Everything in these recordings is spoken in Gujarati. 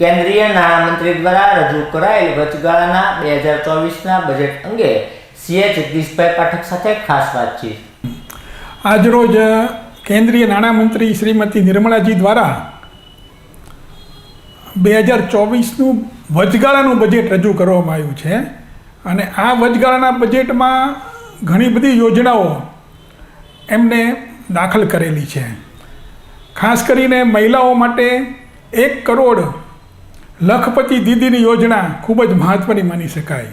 કેન્દ્રીય નાણામંત્રી દ્વારા રજૂ કરાયેલ વચગાળાના બે હજાર ચોવીસના બજેટ અંગે સીએ જગદીશભાઈ પાઠક સાથે ખાસ વાતચીત. આજરોજ કેન્દ્રીય નાણામંત્રી શ્રીમતી નિર્મલાજી દ્વારા બે હજાર ચોવીસનું વચગાળાનું બજેટ રજૂ કરવામાં આવ્યું છે. અને આ વચગાળાના બજેટમાં ઘણી બધી યોજનાઓ એમને દાખલ કરેલી છે. ખાસ કરીને મહિલાઓ માટે એક કરોડ લખપતિ દીદીની યોજના ખૂબ જ મહત્ત્વની માની શકાય.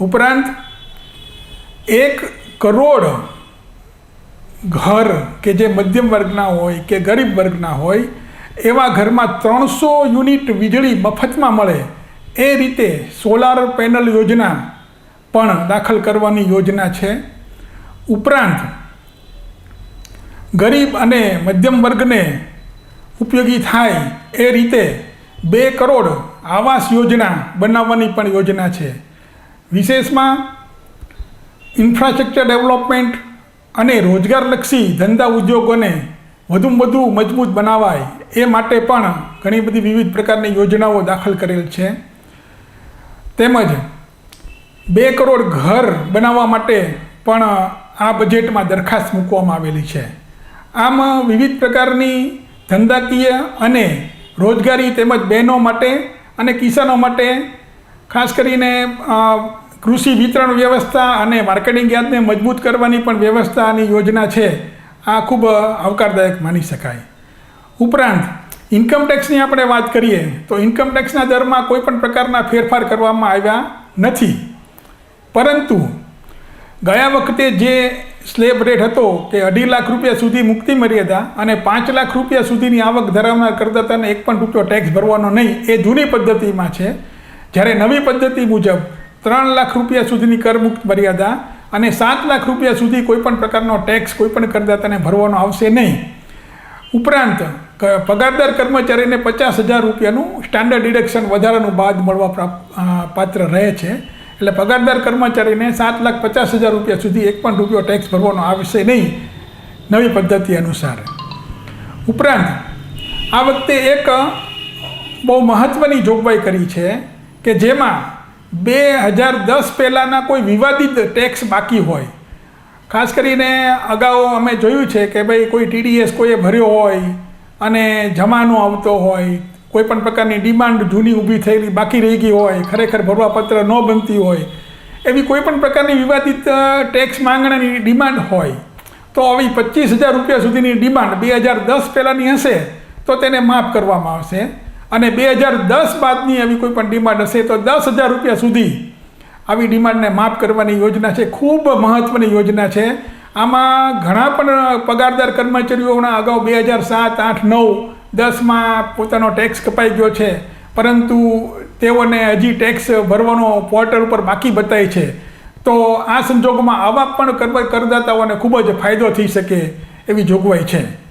ઉપરાંત, એક કરોડ ઘર કે જે મધ્યમ વર્ગના હોય કે ગરીબ વર્ગના હોય, એવા ઘરમાં ત્રણસો યુનિટ વીજળી મફતમાં મળે. એ રીતે સોલાર પેનલ યોજના પણ દાખલ કરવાની યોજના છે. ઉપરાંત, ગરીબ અને મધ્યમ વર્ગને ઉપયોગી થાય એ રીતે બે કરોડ આવાસ યોજના બનાવવાની પણ યોજના છે. વિશેષમાં ઇન્ફ્રાસ્ટ્રક્ચર ડેવલપમેન્ટ અને રોજગારલક્ષી ધંધા ઉદ્યોગોને વધુમાં વધુ મજબૂત બનાવાય એ માટે પણ ઘણી બધી વિવિધ પ્રકારની યોજનાઓ દાખલ કરેલ છે. તેમજ બે કરોડ ઘર બનાવવા માટે પણ આ બજેટમાં દરખાસ્ત મૂકવામાં આવેલી છે. આમ વિવિધ પ્રકારની ધંધાકીય અને રોજગારી તેમજ બહેનો માટે અને કિસાનો માટે, ખાસ કરીને કૃષિ વિતરણ વ્યવસ્થા અને માર્કેટિંગ યાદને મજબૂત કરવાની પણ વ્યવસ્થાની યોજના છે. આ ખૂબ આવકારદાયક માની શકાય. ઉપરાંત ઇન્કમ ટેક્સની આપણે વાત કરીએ, તો ઇન્કમ ટેક્સના દરમાં કોઈ પણ પ્રકારના ફેરફાર કરવામાં આવ્યા નથી. પરંતુ, ગયા વખતે જે સ્લેબ રેટ હતો કે અઢી લાખ રૂપિયા સુધી મુક્તિ મર્યાદા અને પાંચ લાખ રૂપિયા સુધીની આવક ધરાવનાર કરદાતાને એક પણ રૂપિયો ટેક્સ ભરવાનો નહીં. એ જૂની પદ્ધતિમાં છે. જ્યારે નવી પદ્ધતિ મુજબ ત્રણ લાખ રૂપિયા સુધીની કરમુક્ત મર્યાદા અને સાત લાખ રૂપિયા સુધી કોઈપણ પ્રકારનો ટેક્સ કોઈપણ કરદાતાને ભરવાનો આવશે નહીં. ઉપરાંત પગારદાર કર્મચારીને પચાસ હજાર રૂપિયાનું સ્ટાન્ડર્ડ ડિડક્શન વધારાનું બાદ મળવા પાત્ર રહે છે. એટલે પગારદાર કર્મચારીને સાત લાખ પચાસ હજાર રૂપિયા સુધી એક પણ રૂપિયો ટેક્સ ભરવાનો આવશે નહીં. નવી પદ્ધતિ અનુસાર. ઉપરાંત, આ વખતે એક બહુ મહત્ત્વની જોગવાઈ કરી છે કે જેમાં બે હજાર દસ પહેલાંના કોઈ વિવાદિત ટેક્સ બાકી હોય. ખાસ કરીને અગાઉ અમે જોયું છે કે ભાઈ કોઈ ટીડીએસ કોઈએ ભર્યો હોય અને જમાનો આવતો હોય કોઈ પણ પ્રકારની ડિમાન્ડ જૂની ઊભી થયેલી બાકી રહી ગઈ હોય, ખરેખર ભરવાપત્ર ન બનતી હોય, એવી કોઈ પણ પ્રકારની વિવાદિત ટેક્સ માંગણીની ડિમાન્ડ હોય, તો આવી પચીસ હજાર રૂપિયા સુધીની ડિમાન્ડ બે હજાર દસ પહેલાંની હશે, તો તેને માફ કરવામાં આવશે. અને બે હજાર દસ બાદની આવી કોઈ પણ ડિમાન્ડ હશે, તો દસ હજાર રૂપિયા સુધી આવી ડિમાન્ડને માફ કરવાની યોજના છે. ખૂબ મહત્ત્વની યોજના છે. આમાં ઘણા પણ પગારદાર કર્મચારીઓના અગાઉ બે હજાર સાત, આઠ, નવ દસમાં પોતાનો ટેક્સ કપાઈ ગયો છે. પરંતુ તેઓને હજી ટેક્સ ભરવાનો પોર્ટલ ઉપર બાકી બતાય છે. તો આ સંજોગોમાં આવા પણ કરદાતાઓને ખૂબ જ ફાયદો થઈ શકે એવી જોગવાઈ છે.